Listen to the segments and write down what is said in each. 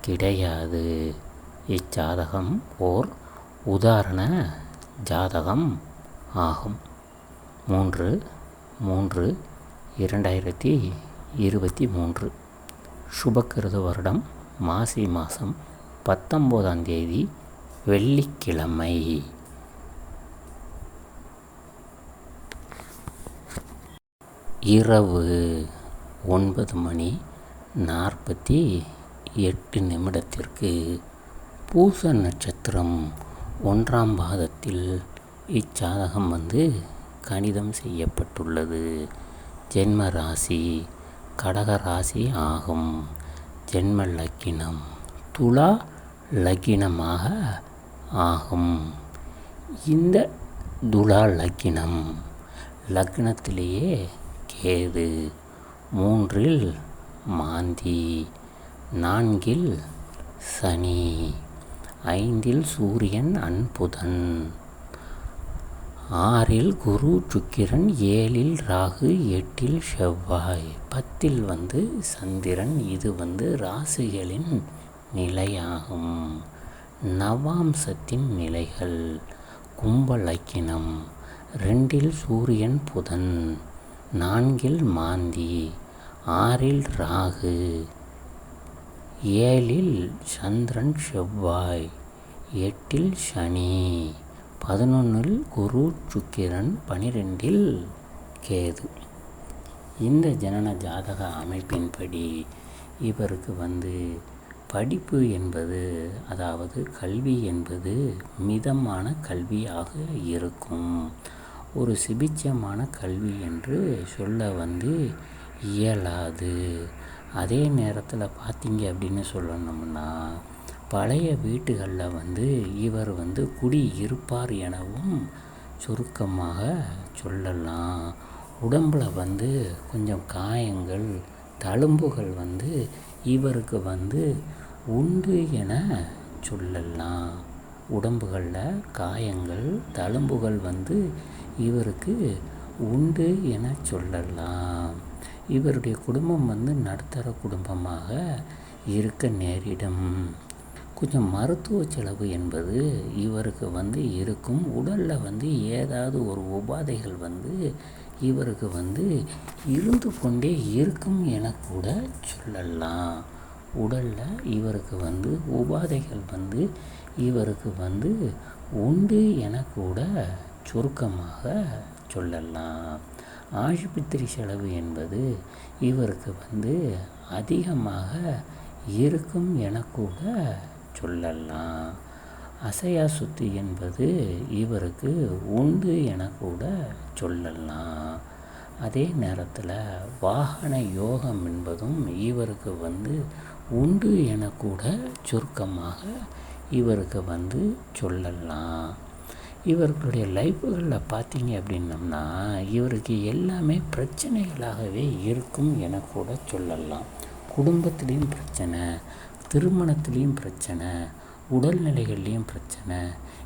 கிடையாது. இச்சாதகம் ஓர் உதாரண ஜாதகம் ஆகும். மூன்று மூன்று இரண்டாயிரத்தி இருபத்தி மூன்று. சுபக்கிருத வருடம் மாசி மாதம் பத்தொம்போதாம் தேதி வெள்ளிக்கிழமை. இரவு ஒன்பது மணி நாற்பத்தி எட்டு நிமிடத்திற்கு பூச நட்சத்திரம் ஒன்றாம் பாதத்தில் இச்சாதகம் வந்து கணிதம் செய்யப்பட்டுள்ளது. ஜென்ம ராசி கடக ராசி ஆகும். ஜென்ம லக்கினம் துலா லக்கினமாக ஆகும். இந்த துலா லக்கினம் லக்னத்திலேயே கேது மூன்றில் மாந்தி நான்கில் சனி ஐந்தில் சூரியன் அன்புதன் ஆறில் குரு சுக்கிரன் ஏழில் ராகு எட்டில் செவ்வாய் பத்தில் வந்து சந்திரன் இது வந்து ராசிகளின் நிலையாகும். நவாம்சத்தின் நிலைகள் கும்பலக்கினம் ரெண்டில் சூரியன் புதன் நான்கில் மாந்தி ஆறில் ராகு ஏழில் சந்திரன் செவ்வாய் எட்டில் சனி பதினொன்றில் குரு சுக்கிரன் பனிரெண்டில் கேது. இந்த ஜனன ஜாதக அமைப்பின்படி இவருக்கு வந்து படிப்பு என்பது அதாவது கல்வி என்பது மிதமான கல்வியாக இருக்கும். ஒரு சிபிச்சமான கல்வி என்று சொல்ல வந்து இயலாது. அதே நேரத்தில் பார்த்தீங்க அப்படின்னு சொல்லணும்னா பழைய வீட்டுகளில் வந்து இவர் வந்து குடி இருப்பார் எனவும் சுருக்கமாக சொல்லலாம். உடம்பில் வந்து கொஞ்சம் காயங்கள் தழும்புகள் வந்து இவருக்கு வந்து உண்டு என சொல்லலாம். உடம்புகளில் காயங்கள் தழும்புகள் வந்து இவருக்கு உண்டு என சொல்லலாம். இவருடைய குடும்பம் வந்து நடுத்தர குடும்பமாக இருக்க நேரிடும். கொஞ்சம் மருத்துவ செலவு என்பது இவருக்கு வந்து இருக்கும். உடலில் வந்து ஏதாவது ஒரு உபாதைகள் வந்து இவருக்கு வந்து இருந்து கொண்டே இருக்கும் என கூட சொல்லலாம். உடலில் இவருக்கு வந்து உபாதைகள் வந்து இவருக்கு வந்து உண்டு என கூட சுருக்கமாக சொல்லலாம். ஆஸ்பத்திரி செலவு என்பது இவருக்கு வந்து அதிகமாக இருக்கும் என கூட சொல்லலாம். அசையா சுத்தி என்பது இவருக்கு உண்டு என கூட சொல்லலாம். அதே நேரத்தில் வாகன யோகம் என்பதும் இவருக்கு வந்து உண்டு என கூட சுருக்கமாக இவருக்கு வந்து சொல்லலாம். இவர்களுடைய லைஃப்புகளில் பார்த்தீங்க அப்படின்னம்னா இவருக்கு எல்லாமே பிரச்சனைகளாகவே இருக்கும் என கூட சொல்லலாம். குடும்பத்துலேயும் பிரச்சனை திருமணத்துலேயும் பிரச்சனை உடல்நிலைகள்லேயும் பிரச்சனை.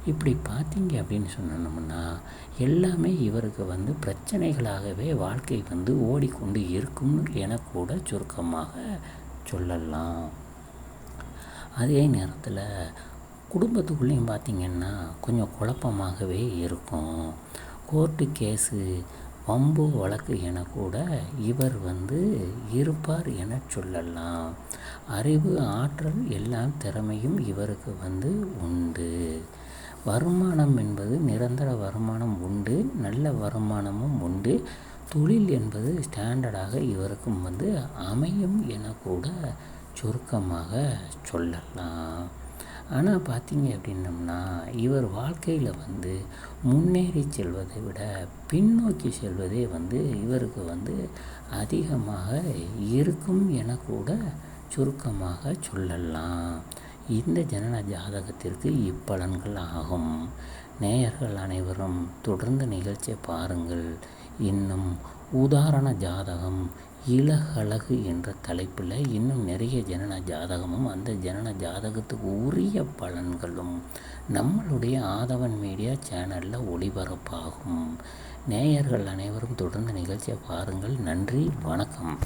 இப்படி பார்த்தீங்க அப்படின்னு சொன்னோம்னா எல்லாமே இவருக்கு வந்து பிரச்சனைகளாகவே வாழ்க்கை வந்து ஓடிக்கொண்டு இருக்கும் என கூட சுருக்கமாக சொல்லலாம். அதே நேரத்தில் குடும்பத்துக்குள்ளேயும் பார்த்திங்கன்னா கொஞ்சம் குழப்பமாகவே இருக்கும். கோர்ட்டு கேஸு வம்பு வழக்கு என கூட இவர் வந்து இருப்பார் என சொல்லலாம். அறிவு ஆற்றல் எல்லாம் திறமையும் இவருக்கு வந்து உண்டு. வருமானம் என்பது நிரந்தர வருமானம் உண்டு நல்ல வருமானமும் உண்டு. தொழில் என்பது ஸ்டாண்டர்டாக இவருக்கும் வந்து அமையும் என கூட சுருக்கமாக சொல்லலாம். ஆனால் பார்த்தீங்க அப்படின்னம்னா இவர் வாழ்க்கையில் வந்து முன்னேறி செல்வதை விட பின்னோக்கி செல்வதே வந்து இவருக்கு வந்து அதிகமாக இருக்கும் என கூட சுருக்கமாக சொல்லலாம். இந்த ஜனன ஜாதகத்திற்கு இப்பலன்கள் ஆகும். நேயர்கள் அனைவரும் தொடர்ந்து நிகழ்ச்சியை பாருங்கள். இன்னும் உதாரண ஜாதகம் இலகழகு என்ற தலைப்பில் இன்னும் நிறைய ஜனன ஜாதகமும் அந்த ஜனன ஜாதகத்துக்கு உரிய பலன்களும் நம்மளுடைய ஆதவன் மீடியா சேனலில் ஒளிபரப்பாகும். நேயர்கள் அனைவரும் தொடர்ந்து நிகழ்ச்சியை பாருங்கள். நன்றி வணக்கம்.